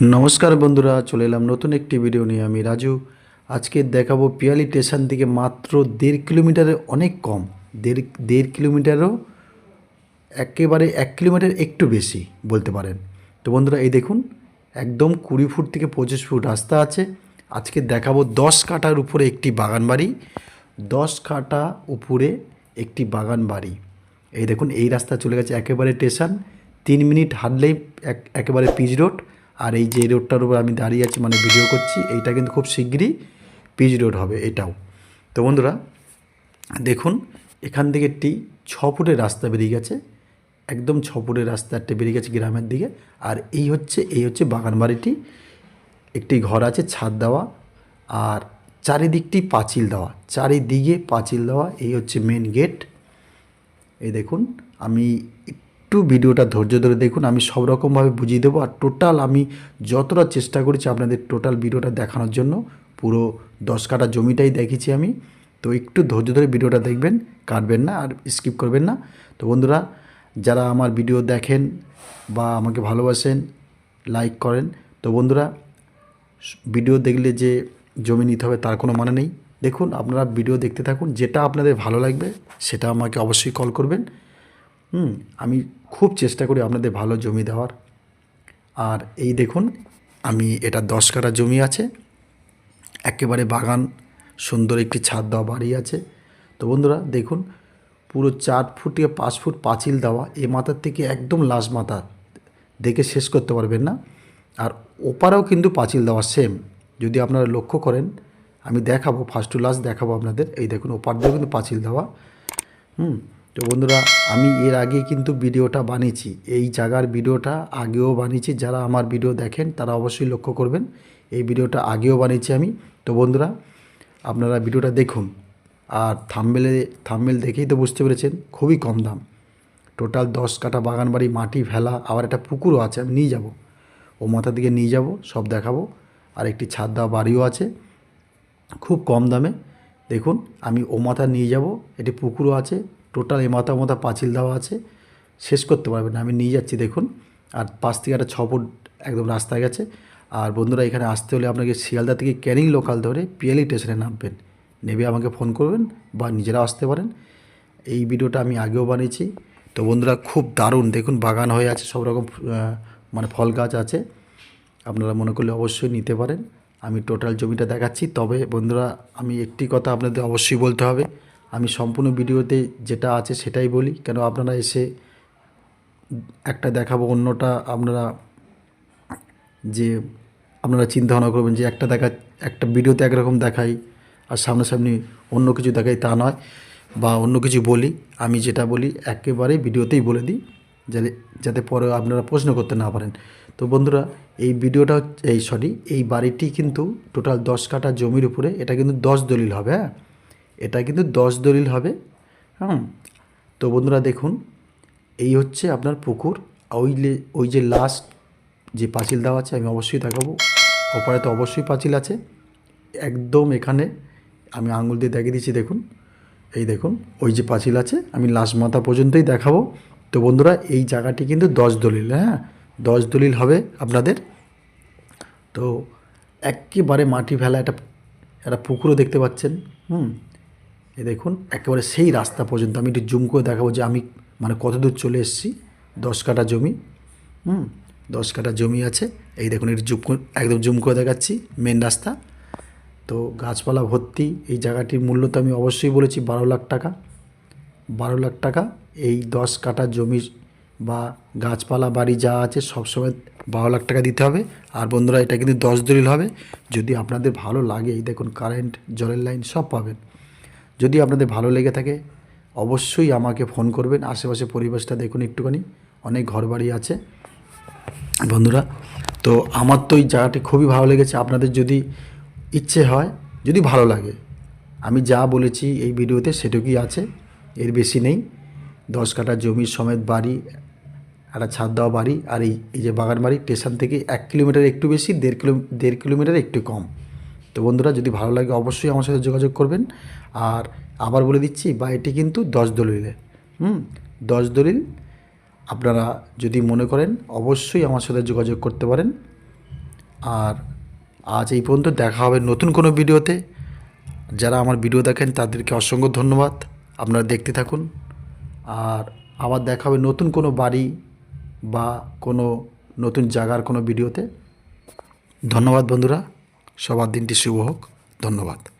নমস্কার বন্ধুরা, চলে এলাম নতুন একটি ভিডিও নিয়ে। আমি রাজু। আজকে দেখাবো পিয়ালি স্টেশন থেকে মাত্র দেড় কিলোমিটারের অনেক কম। দেড় দেড় কিলোমিটারও একেবারে এক কিলোমিটার একটু বেশি বলতে পারেন। তো বন্ধুরা, এই দেখুন, একদম কুড়ি ফুট থেকে পঁচিশ ফুট রাস্তা আছে। আজকে দেখাবো দশ কাটার উপরে একটি বাগান বাড়ি। দশ কাটা উপরে একটি বাগান বাড়ি। এই দেখুন, এই রাস্তা চলে গেছে একেবারে স্টেশন। তিন মিনিট হাঁটলেই এক, একেবারে পিচ রোড। আর এই যে রোডটার উপর আমি দাঁড়িয়ে আছি মানে ভিডিও করছি, এইটা কিন্তু খুব শিগগিরই পিচ রোড হবে, এটাও। তো বন্ধুরা, দেখুন, এখান থেকে একটি ছ ফুটের রাস্তা বেরিয়ে গেছে, একদম ছ ফুটের রাস্তা একটা বেরিয়ে গেছে গ্রামের দিকে। আর এই হচ্ছে এই হচ্ছে বাগান বাড়িটি একটি ঘর আছে ছাদ দেওয়া, আর চারিদিকটি পাঁচিল দেওয়া, চারিদিকে পাঁচিল দেওয়া, এই হচ্ছে মেন গেট এই দেখুন, আমি একটু ভিডিওটা ধৈর্য ধরে দেখুন, আমি সব রকমভাবে বুঝিয়ে দেবো। আর টোটাল আমি যতটা চেষ্টা করেছি আপনাদের টোটাল ভিডিওটা দেখানোর জন্য, পুরো দশ কাটা জমিটাই দেখেছি আমি। তো একটু ধৈর্য ধরে ভিডিওটা দেখবেন, কাটবেন না আর স্কিপ করবেন না। তো বন্ধুরা, যারা আমার ভিডিও দেখেন বা আমাকে ভালোবাসেন, লাইক করেন, তো বন্ধুরা, ভিডিও দেখলে যে জমি নিতে হবে তার কোনো মানে নেই। দেখুন, আপনারা ভিডিও দেখতে থাকুন, যেটা আপনাদের ভালো লাগবে সেটা আমাকে অবশ্যই কল করবেন। হুম, আমি খুব চেষ্টা করি আপনাদের ভালো জমি দেওয়ার। আর এই দেখুন, আমি এটা দশ কাঠা জমি আছে। একেবারে বাগান, সুন্দর একটি ছাদ দেওয়া বাড়ি আছে। তো বন্ধুরা, দেখুন, পুরো চার ফুট থেকে পাঁচ ফুট পাঁচিল দেওয়া, এ মাথার থেকে একদম লাস্ট মাথা। দেখে শেষ করতে পারবেন না। আর ওপারেও কিন্তু পাঁচিল দেওয়া সেম যদি আপনারা লক্ষ্য করেন, আমি দেখাবো ফার্স্ট টু লাস্ট দেখাবো আপনাদের। এই দেখুন, ওপার দিয়েও কিন্তু পাঁচিল দেওয়া। হুম তো বন্ধুরা, আমি এর আগে কিন্তু ভিডিওটা বানিয়েছি। এই জায়গার ভিডিওটা আগেও বানিয়েছি। যারা আমার ভিডিও দেখেন, তারা অবশ্যই লক্ষ্য করবেন। এই ভিডিওটা আগেও বানিয়েছি আমি। তো বন্ধুরা, আপনারা ভিডিওটা দেখুন। আর থাম্বেলে থাম্বেল দেখেই তো বুঝতে পেরেছেন, খুবই কম দাম। টোটাল দশ কাঠা বাগান বাড়ি মাটি ফেলা আবার একটা পুকুরও আছে, আমি নিয়ে যাব। ও মাথা দিকে নিয়ে যাব, সব দেখাবো। আর একটি ছাদ দেওয়া বাড়িও আছে, খুব কম দামে। দেখুন, আমি ও মাথা নিয়ে যাব। এটি পুকুরও আছে টোটাল এ মাথা মাথা পাঁচিল দেওয়া আছে। শেষ করতে পারবেন না, আমি নিয়ে যাচ্ছি, দেখুন। আর পাশ থেকে একটা ছ ফুট একদম রাস্তা গেছে। আর বন্ধুরা, এখানে আসতে হলে আপনাকে শিয়ালদা থেকে ক্যানিং লোকাল ধরে পিএলই স্টেশনে নামবেন। নেবে আমাকে ফোন করবেন বা নিজেরাও আসতে পারেন। এই ভিডিওটা আমি আগেও বানিয়েছি। তো বন্ধুরা, খুব দারুণ, দেখুন, বাগান হয়ে আছে, সব রকম মানে ফল গাছ আছে। আপনারা মনে করলে অবশ্যই নিতে পারেন। আমি টোটাল জমিটা দেখাচ্ছি, তবে বন্ধুরা, আমি একটি কথা আপনাদের অবশ্যই বলতে হবে। আমি সম্পূর্ণ ভিডিওতে যেটা আছে সেটাই বলি। কেন আপনারা এসে একটা দেখাবো, অন্যটা আপনারা যে আপনারা চিন্তা ভাবনা করবেন যে একটা দেখা, একটা ভিডিওতে একরকম দেখাই আর সামনাসামনি অন্য কিছু দেখাই তা নয় বা অন্য কিছু বলি। আমি যেটা বলি একেবারে ভিডিওতেই বলে দিই, যাতে যাতে পরে আপনারা প্রশ্ন করতে না পারেন। তো বন্ধুরা, এই ভিডিওটা এই সরি এই বাড়িটি কিন্তু টোটাল দশ কাঠা জমির উপরে, এটা কিন্তু দশ দলিল হবে হ্যাঁ? এটা কিন্তু দশ দলিল হবে, হুম? তো বন্ধুরা দেখুন, এই হচ্ছে আপনার পুকুর। ওই ওই যে লাস্ট যে পাঁচিল দেওয়া আছে, আমি অবশ্যই দেখাবো। ওপারে তো অবশ্যই পাঁচিল আছে। একদম এখানে আমি আঙুল দিয়ে দেখিয়ে দিচ্ছি, দেখুন। এই দেখুন, ওই যে পাঁচিল আছে, আমি লাস্ট মাথা পর্যন্তই দেখাবো। তো বন্ধুরা, এই জায়গাটি কিন্তু দশ দলিল হ্যাঁ? দশ দলিল হবে আপনাদের। তো একেবারে মাটি ফেলা একটা একটা পুকুরও দেখতে পাচ্ছেন, হুম? এ দেখুন, একেবারে সেই রাস্তা পর্যন্ত আমি একটু জুম করে দেখাবো যে আমি মানে কত দূর চলে এসেছি। দশ কাঠা জমি, হুম, দশ কাঠা জমি আছে। এই দেখুন, একটু জুম একদম জুম করে দেখাচ্ছি মেন রাস্তা। তো গাছপালা ভর্তি, এই জায়গাটির মূল্য তো আমি অবশ্যই বলেছি বারো লাখ টাকা। বারো লাখ টাকা, এই দশ কাঠা জমি বা গাছপালা, বাড়ি যা আছে সবসময় বারো লাখ টাকা দিতে হবে। আর বন্ধুরা, এটা কিন্তু দশ দলিল হবে। যদি আপনাদের ভালো লাগে, এই দেখুন, কারেন্ট, জলের লাইন সব পাবেন। যদি আপনাদের ভালো লেগে থাকে, অবশ্যই আমাকে ফোন করবেন। আশেপাশে পরিবেশটা দেখুন একটুখানি। অনেক ঘরবাড়ি আছে। বন্ধুরা, তো আমার তো এই জায়গাটি খুবই ভালো লেগেছে। আপনাদের যদি ইচ্ছে হয়, যদি ভালো লাগে, আমি যা বলেছি এই ভিডিওতে সেটুকুই আছে, এর বেশি নেই। দশ কাঠা জমির সমেত বাড়ি, একটা ছাদ দেওয়া বাড়ি, আর এই এই যে বাগান বাড়ি স্টেশন থেকে এক কিলোমিটার একটু বেশি, দেড় কিলো, দেড় কিলোমিটার একটু কম। তো বন্ধুরা, যদি ভালো লাগে অবশ্যই আমার সাথে যোগাযোগ করবেন। আর আবার বলে দিচ্ছি, বা এটি কিন্তু দশ দলিলে। হুম, দশ দলিল আপনারা যদি মনে করেন, অবশ্যই আমার সাথে যোগাযোগ করতে পারেন। আর আজ এই পর্যন্ত দেখা হবে নতুন কোনো ভিডিওতে। যারা আমার ভিডিও দেখেন, তাদেরকে অসংখ্য ধন্যবাদ। আপনারা দেখতে থাকুন। আর আবার দেখা হবে নতুন কোনো বাড়ি বা কোনো নতুন জায়গার কোনো ভিডিওতে। ধন্যবাদ বন্ধুরা। সবার দিনটি শুভ হোক। ধন্যবাদ।